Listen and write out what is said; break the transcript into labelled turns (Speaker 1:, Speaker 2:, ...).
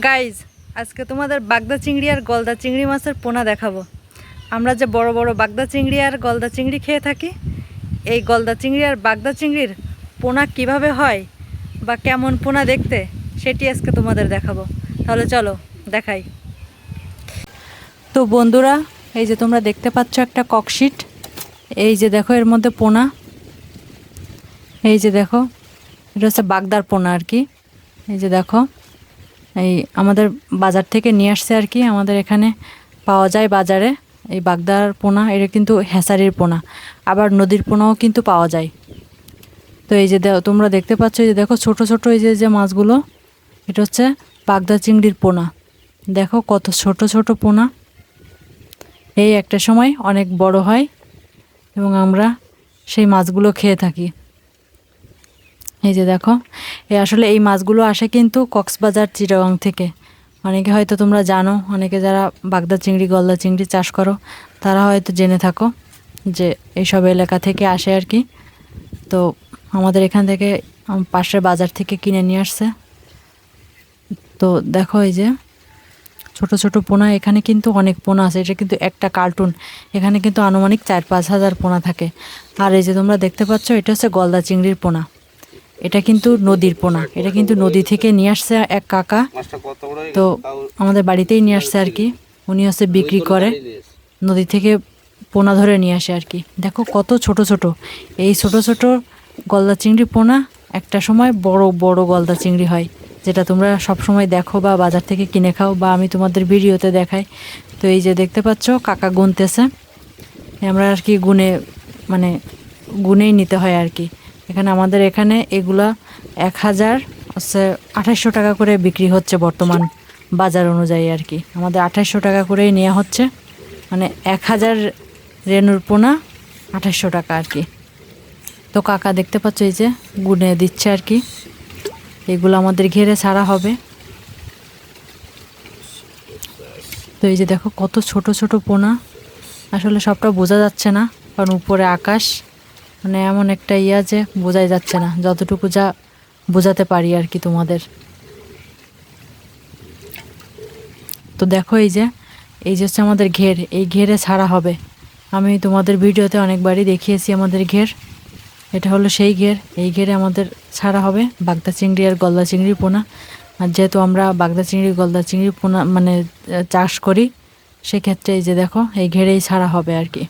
Speaker 1: Guys আজকে তোমাদের বাগদা চিংড়ি আর গলদা চিংড়ি মাছের পোনা দেখাবো। আমরা যে বড় বড় বাগদা চিংড়ি আর গলদা চিংড়ি খেয়ে থাকি, এই গলদা চিংড়ি আর বাগদা চিংড়ির পোনা কীভাবে হয় বা কেমন পোনা দেখতে, সেটি আজকে তোমাদের দেখাবো। তাহলে চলো, দেখাই। তো বন্ধুরা, এই যে তোমরা দেখতে পাচ্ছ একটা ককশিট এই যে দেখো, এর মধ্যে পোনা। এই যে দেখো, এটা হচ্ছে বাগদার পোনা আর কি। এই যে দেখো। এই আমাদের বাজার থেকে নিয়ে আসছে আর কি, আমাদের এখানে পাওয়া যায় বাজারে। এই বাগদার পোনা, এটা কিন্তু হেসারির পোনা। আবার নদীর পোনাও কিন্তু পাওয়া যায়। তো এই যে তোমরা দেখতে পাচ্ছ, এই যে দেখো ছোট ছোট এই যে যে মাছগুলো, এটা হচ্ছে বাগদা চিংড়ির পোনা। দেখো কত ছোট ছোট পোনা। এই একটা সময় অনেক বড় হয় এবং আমরা সেই মাছগুলো খেয়ে থাকি। এই যে দেখো এই আসলে এই মাছগুলো আসে কিন্তু কক্সবাজার চিটাগাং থেকে। অনেকে হয়তো তোমরা জানো, অনেকে যারা বাগদা চিংড়ি, গলদা চিংড়ি চাষ করো, তারা হয়তো জেনে থাকো যে এইসব এলাকা থেকে আসে আর কি। তো আমাদের এখান থেকে পাশের বাজার থেকে কিনে নিয়ে আসছে। তো দেখো এই যে, ছোট ছোট পোনা, এখানে কিন্তু অনেক পোনা আছে। এটা কিন্তু একটা কার্টুন। এখানে কিন্তু আনুমানিক চার পাঁচ হাজার পোনা থাকে। আর এই যে তোমরা দেখতে পাচ্ছ, এটা হচ্ছে গলদা চিংড়ির পোনা। এটা কিন্তু নদীর পোনা। এটা কিন্তু নদী থেকে নিয়ে আসছে এক কাকা। তো আমাদের বাড়িতেই নিয়ে আসছে আর কি। উনি হচ্ছে বিক্রি করে। নদী থেকে পোনা ধরে নিয়ে আসে আর কি। দেখো কত ছোট ছোট। এই ছোট ছোট গলদা চিংড়ি পোনা একটা সময় বড় বড় গলদা চিংড়ি হয়, যেটা তোমরা সব সময় দেখো বা বাজার থেকে কিনে খাও বা আমি তোমাদের ভিডিওতে দেখাই। তো এই যে দেখতে পাচ্ছ, কাকা গুনতেছে। আমরা আর কি গুনে মানে গুনেই নিতে হয় আর কি। এখানে আমাদের এখানে এগুলা এক হাজার, হচ্ছে আঠাশশো টাকা করে বিক্রি হচ্ছে বর্তমান বাজার অনুযায়ী আর কি। আমাদের আঠাশশো টাকা করেই নেওয়া হচ্ছে। মানে এক হাজার রেনুর পোনা আঠাশশো টাকা আর কি। তো কাকা দেখতে পাচ্ছ এই যে গুনে দিচ্ছে আর কি। এগুলো আমাদের ঘেরে ছাড়া হবে। তো এই যে দেখো কত ছোট ছোট পোনা। আসলে সবটা বোঝা যাচ্ছে না, কারণ উপরে আকাশ। মানে এমন একটা ইয়া যে বোঝাই যাচ্ছে না। যতটুকু যা বোঝাতে পারি আর কি তোমাদের। তো দেখো এই যে এই যে হচ্ছে আমাদের ঘের। এই ঘেরে ছাড়া হবে। আমি তোমাদের ভিডিওতে অনেকবারই দেখিয়েছি আমাদের ঘের। এটা হলো সেই ঘের। এই ঘেরে আমাদের ছাড়া হবে বাগদা চিংড়ি আর গলদা চিংড়ি পোনা। আর যেহেতু আমরা বাগদা চিংড়ি, গলদা চিংড়ি পোনা মানে চাষ করি, সেক্ষেত্রে এই যে দেখো, এই ঘেরেই ছাড়া হবে আর কি।